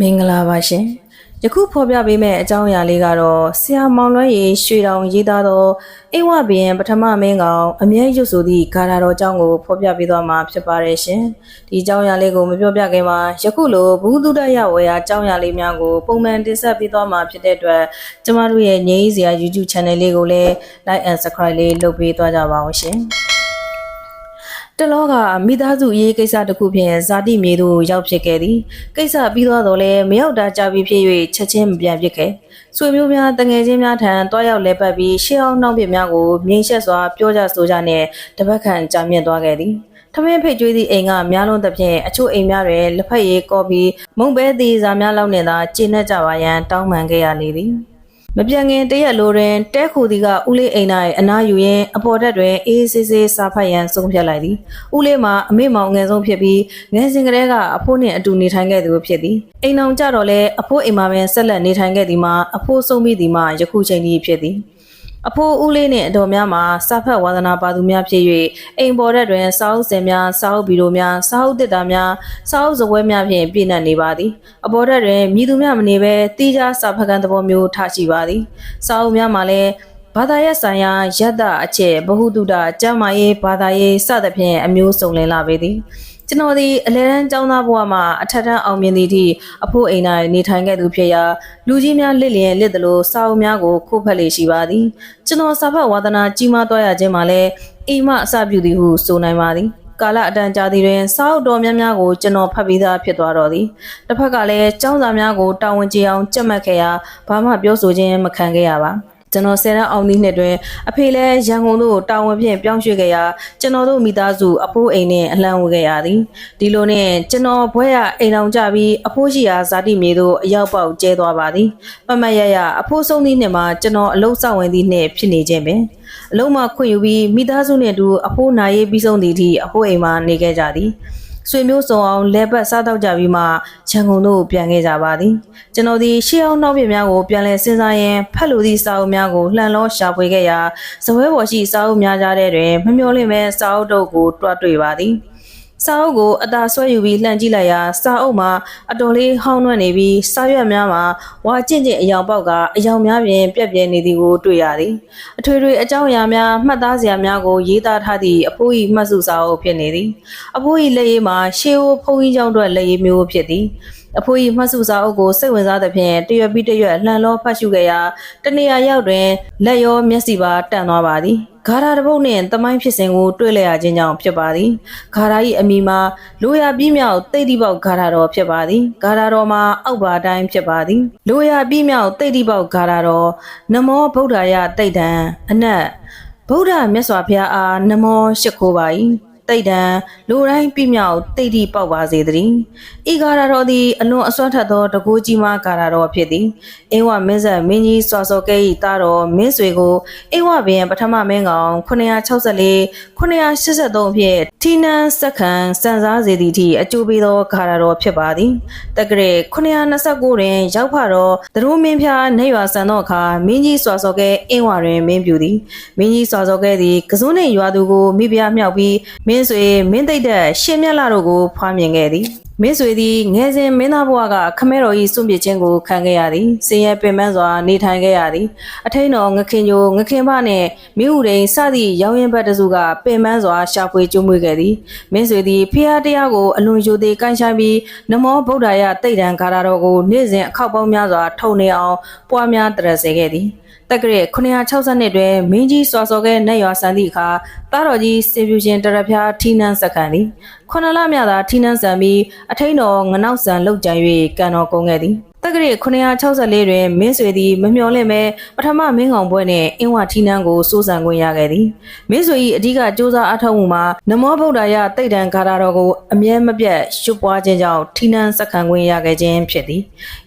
မင်္ဂလာပါရှင်ယခုဖော်ပြပေးမယ့်အကြောင်းအရာလေးကတော့ဆရာမောင်လွှဲရေရွှေတောင်ရေးသားသောအိဝဘရင်ပထမမင်းကောင်အမြဲရွတ်ဆိုသည့်ဂါထာတော်အကြောင်းကိုဖော်ပြပေးသွားမှာဖြစ်ပါတယ်ရှင်ဒီအကြောင်းအရာလေးကိုမပြောပြခင်မှာယခုလိုဘုဒ္ဓရဝေယအကြောင်းအရာလေးများကိုပုံမှန်တင်ဆက်ပေးသွားမှာဖြစ်တဲ့အတွက်ကျမတို့ရဲ့ငြိမ်းစရာ YouTube Channel လေးကိုလည်း Like and Subscribe လေးလုပ်ပေးသွားကြပါအောင်ရှင် တလောကမိသားစုအရေးကိစ္စတစ်ခုဖြင့်ဇာတိမြေသို့ရောက်ဖြစ်ခဲ့သည်ကိစ္စပြီးသွားတော့လဲမရောက်တာကြာပြီဖြစ်၍ချက်ချင်းမပြန်ဖြစ်ခဲ့ဆွေမျိုးများတငယ်ချင်းများထံတွားရောက်လဲပတ်ပြီးရှေးအောင်နှောင့်ပြစ်များကိုမြင်ရှက်စွာပြောကြဆိုကြနှင့်တပတ်ခန့်ကြာမြင့်သွားခဲ့သည်ထမင်းဖိတ်ကျွေးသည့်အိမ်ကများလုံးသဖြင့်အချို့အိမ်များတွင်လက်ဖက်ရည်ကော်ဖီမုံပဲသည့်ဇာများလောက်နှင့်သာကျင်းနှက်ကြပါရန်တောင်းပန်ခဲ့ရလေသည် မပြန်ခင်တရက်လိုတွင်တဲခုဒီကဦးလေးအိမ်၌အနားယူရင်းအပေါ်တက်တွင်အေးဆေးဆေးစာဖတ်ရန်ဆုံးဖြတ်လိုက်သည်ဦးလေးမှာအမေမောင်ငယ်ဆုံးဖြစ်ပြီးငယ်စဉ်ကတည်းကအဖိုးနှင့်အတူနေထိုင်ခဲ့သူဖြစ်သည်အိမ်အောင်ကြတော့လဲအဖိုးအိမ်မှာပင်ဆက်လက်နေထိုင်ခဲ့သည်မှာအဖိုးဆုံးပြီးသည်မှာယခုချိန်ထိဖြစ်သည် အဖိုးဦးလေးနှင့်အတော်များမှာစာဖတ်ဝါသနာပါသူများဖြစ်၍အိမ်ပေါ်တက်တွင်စာအုပ်စင်များစာအုပ်ဗီဒီယိုများစာအုပ်တစ်တာများစာအုပ်စပွဲများဖြင့်ပြည့်နှက်နေပါသည်အပေါ်တက်တွင်မြည်သူများမနေဘဲတီးခြားစာဖတ်ကန်သဘောမျိုးထားရှိပါသည်စာအုပ်များမှာလည်း ဘာသာရေးဆိုင်ရာယတ္တအချက်ဘဟုတုတကျမ်းမာရေးဘာသာရေးစသဖြင့်အမျိုးစုံလင်လာပေသည်ကျွန်တော်ဒီအလဲတန်းကျောင်းသားဘဝမှာအထက်တန်းအောင်မြင်သည့်အထိအဖို့အိမ်၌နေထိုင်ခဲ့သူဖြစ်ရာလူကြီးများလစ်လျင်လစ်သလိုစာအုပ်များကိုခိုးဖက်လေရှိပါသည်ကျွန်တော်စာဖတ်ဝါသနာကြီးမားသွားရခြင်းမှာလည်းအိမ်မအစပြုသည်ဟုဆိုနိုင်ပါသည်ကာလအတန်ကြာသည်တွင်စာအုပ်တော်များများကိုကျွန်တော်ဖတ်ပြီးသားဖြစ်သွားတော့သည်တစ်ဖက်ကလည်းကျောင်းစာများကိုတာဝန်ကျေအောင်ကြက်မှတ်ခဲ့ရာဘာမှပြောဆိုခြင်းမခံခဲ့ရပါ ကျွန်တော်ဆယ်တန်းအောင်သည့်နှစ်တွင်အဖေလည်းရန်ကုန်သို့တာဝန်ဖြင့်ပြောင်းရွှေ့ခဲ့ရာကျွန်တော်တို့မိသားစုအဖိုးအိမ်နှင့်အလှမ်းဝေခဲ့ရသည်ဒီလိုနှင့်ကျွန်တော်ဘွဲရအိမ်အောင်ကြပြီးအဖိုးရှိရာဇာတိမြေသို့အရောက်ပေါက်ကျဲသွားပါသည်ပမတ်ရရအဖိုးဆုံးသည့်နှစ်မှာကျွန်တော်အလုံးစောင့်ဝင်သည့်နှစ်ဖြစ်နေခြင်းပင်အလုံးမခွင့်ယူပြီးမိသားစုနှင့်အတူအဖိုးနာရေးပြီးဆုံးသည့်အထိအဖိုးအိမ်မှာနေခဲ့ကြသည် ဆွေမျိုးစုံအောင်လဲပတ်စားတော့ကြပြီးမှရန်ကုန်သို့ပြန်ခဲ့ကြပါသည်ကျွန်တော်ဒီရှေးအောင်နောက်ပြများကိုပြန်လည်စဉ်းစားရင်းဖတ်လို့သည့်စာအုပ်များကိုလှန်လောရှာဖွေခဲ့ရာဇပွဲပေါ်ရှိစာအုပ်များကြားထဲတွင်မမျော်လင့်ပဲစာအုပ်တို့ကိုတွားတွေ့ပါသည် စာအုပ်ကိုအသာဆွဲယူပြီးလှန်ကြည့်လိုက်ရာစာအုပ်မှာအတော်လေးဟောင်းနှွက်နေပြီးစာရွက်များမှာဝါကျင့်ကျင့်အယောင်ပေါက်ကအယောင်များပြင်ပြက်ပြဲနေသည်ကိုတွေ့ရသည်အထွေထွေအကြောင်းအရာများမှတ်သားစရာများကိုရေးသားထားသည့်အဖိုး၏မှတ်စုစာအုပ်ဖြစ်နေသည်အဖိုး၏လက်ရည်မှာရှေးအိုးဖုံးကြီးကျောင်းအတွက်လက်ရည်မျိုးဖြစ်သည် အဖိုး၏မှတ်စုစာအုပ်ကိုစိတ်ဝင်စားသဖြင့်တရွက်ပြီးတရွက်လှန်လောဖတ်ရှုခဲ့ရာတနေရာရောက်တွင်လက်ရောမျက်စိပါတန့်သွားပါသည်ဂါရာတစ်ပုတ်နှင့်တမိုင်းဖြစ်စဉ်ကိုတွေ့လည်ရခြင်းကြောင့်ဖြစ်ပါသည်ဂါရာ၏အမိမှာလိုရာပြီးမြောက်တိတ်တိပေါက်ဂါရာတော်ဖြစ်ပါသည်ဂါရာတော်မှာအောက်ပါတိုင်းဖြစ်ပါသည်လိုရာပြီးမြောက်တိတ်တိပေါက်ဂါရာတော်နမောဗုဒ္ဓယတိတ်တံအနက်ဗုဒ္ဓမြတ်စွာဘုရားအားနမောရှိခိုးပါ၏ တိတ်တံလူတိုင်းပြမြောက်တိတ်တိပေါက်ပါစေတည်းဤကာရတော်သည်အလွန်အစွမ်းထက်သောတကူကြီးမားကာရတော်ဖြစ်သည်အင်းဝမင်းဆက်မင်းကြီးစွာစောကဲ၏သားတော်မင်းဆွေကိုအင်းဝဘရင်ပထမမင်းကောင်964 983ဖြင့်ထီနန်းစက္ကံစံစားစေသည့်အထိအကျိုးပေးသောကာရတော်ဖြစ်ပါသည်တက္ကရာ929တွင်ရောက်ဖတော့သရိုးမင်းဖျားနေရွာဆန်သောအခါမင်းကြီးစွာစောကဲအင်းဝတွင်မင်းပြူသည်မင်းကြီးစွာစောကဲသည်ကစုံနှင့်ရွာသူကိုမိဖုရားမြောက်ပြီးမင်းဆွေမင်းသိမ့်တဲ့ရှင်မြတ်လာတို့ကိုဖွားမြင်ခဲ့သည် မင်းဆွေသည်ငယ်စဉ်မင်းသားဘဝကခမဲတော်၏စွန့်ပစ်ခြင်းကိုခံခဲ့ရသည်စင်ရဲပင်ပန်းစွာနေထိုင်ခဲ့ရသည်အထိန်တော်ငခင်ညိုငခင်ဖနှင့်မိဟုတိန်စသည့်ရောင်းရင်ဘတ်တစုကပင်ပန်းစွာရှာဖွေကျွမွေခဲ့သည်မင်းဆွေသည်ဖျားတရားကိုအလွန်ယိုသေးကိုင်းဆိုင်ပြီးနမောဗုဒ္ဓယတိတ်တံဂါရတော်ကိုနေ့စဉ်အခောက်ပေါင်းများစွာထုံနေအောင်ပွားများတရစေခဲ့သည်တက္ကရာ960တွင်မင်းကြီးစွာစော်ကဲနတ်ရွာဆန်သည့်အခါတာတော်ကြီးစေဖြူရှင်တရဖျားထီနန်းစက္ကန့်သည် ခုနလမြသာထီနန်းဆန်ပြီးအထိန်တော်ငနောက်ဆန်လောက်ကြံ၍ကန်တော်ကုန်ခဲ့သည်တက္ကရာ964တွင်မင်းဆွေသည်မမျှော်လင့်ပဲပထမမင်းကောင်ပွဲနှင့်အင်းဝထီနန်းကိုစိုးစံခွင့်ရခဲ့သည်မင်းဆွေ၏အဓိကစ조사အထောက်မှုမှာနမောဗုဒ္ဓယတိတ်တံဂါထာတော်ကိုအမြဲမပြတ်ရှုပ်ပွားခြင်းကြောင့်ထီနန်းစက္ကန့်ခွင့်ရခဲ့ခြင်းဖြစ်သည်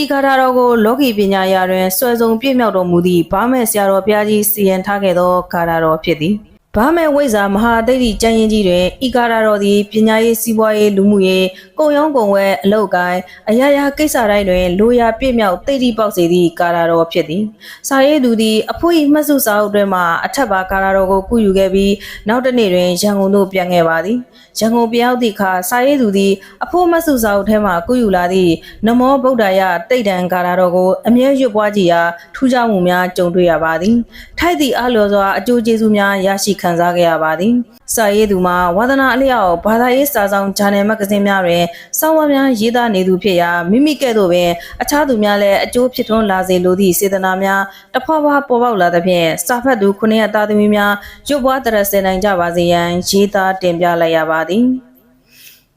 ဤဂါထာတော်ကိုလောကီပညာရာတွင်ဆွဲဆောင်ပြည့်မြောက်တော်မူသည့်ဘာမဲ့ဆရာတော်ဘုရားကြီးစီရင်ထားခဲ့သောဂါထာတော်ဖြစ်သည် ဘာမဲဝိဇာမဟာသိတိကျမ်းရင်ကြီးတွင်ဤကာရတော်သည်ပညာရေးစီးပွားရေးလူမှုရေးကုံရောင်းကုံဝဲအလောက်ကိုင်းအရာရာကိစ္စတိုင်းတွင်လိုရာပြည့်မြောက်သိတိပေါက်စေသည့်ကာရတော်ဖြစ်သည်စာရေးသူသည်အဖိုး၏မှတ်စုစာအုပ်တွင်မှအထက်ပါကာရတော်ကိုကုယူခဲ့ပြီးနောက်တစ်နေ့တွင်ရန်ကုန်သို့ပြန်ခဲ့ပါသည်ရန်ကုန်ပြောင်းသည့်အခါစာရေးသူသည်အဖိုးမှတ်စုစာအုပ်ထဲမှကုယူလာသည့်နမောဗုဒ္ဓယတိတ်တံကာရတော်ကိုအမြဲရွတ်ပွားကြည့်ရာထူးခြားမှုများကြုံတွေ့ရပါသည်ထိုက်သည့်အလျော်စွာအကျိုးကျေးဇူးများရရှိခံစားခဲ့ရပါသည်စာရေးသူမှာဝါသနာအလျောက်ဘာသာရေးစာဆောင်ဂျာနယ်မဂ္ဂဇင်းများတွင်စောင်းဝါများရေးသားနေသူဖြစ်ရာမိမိကဲ့သို့ပင်အခြားသူများလည်းအကျိုးဖြစ်ထွန်းလာစေလိုသည့်စေတနာများတဖွာဖွာပေါ်ပေါက်လာသဖြင့်စာဖတ်သူခုနှစ်ရသားသမီးများရွတ်ပွားတရဆင်နိုင်ကြပါစေရန်ရေးသားတင်ပြလိုက်ရပါသည်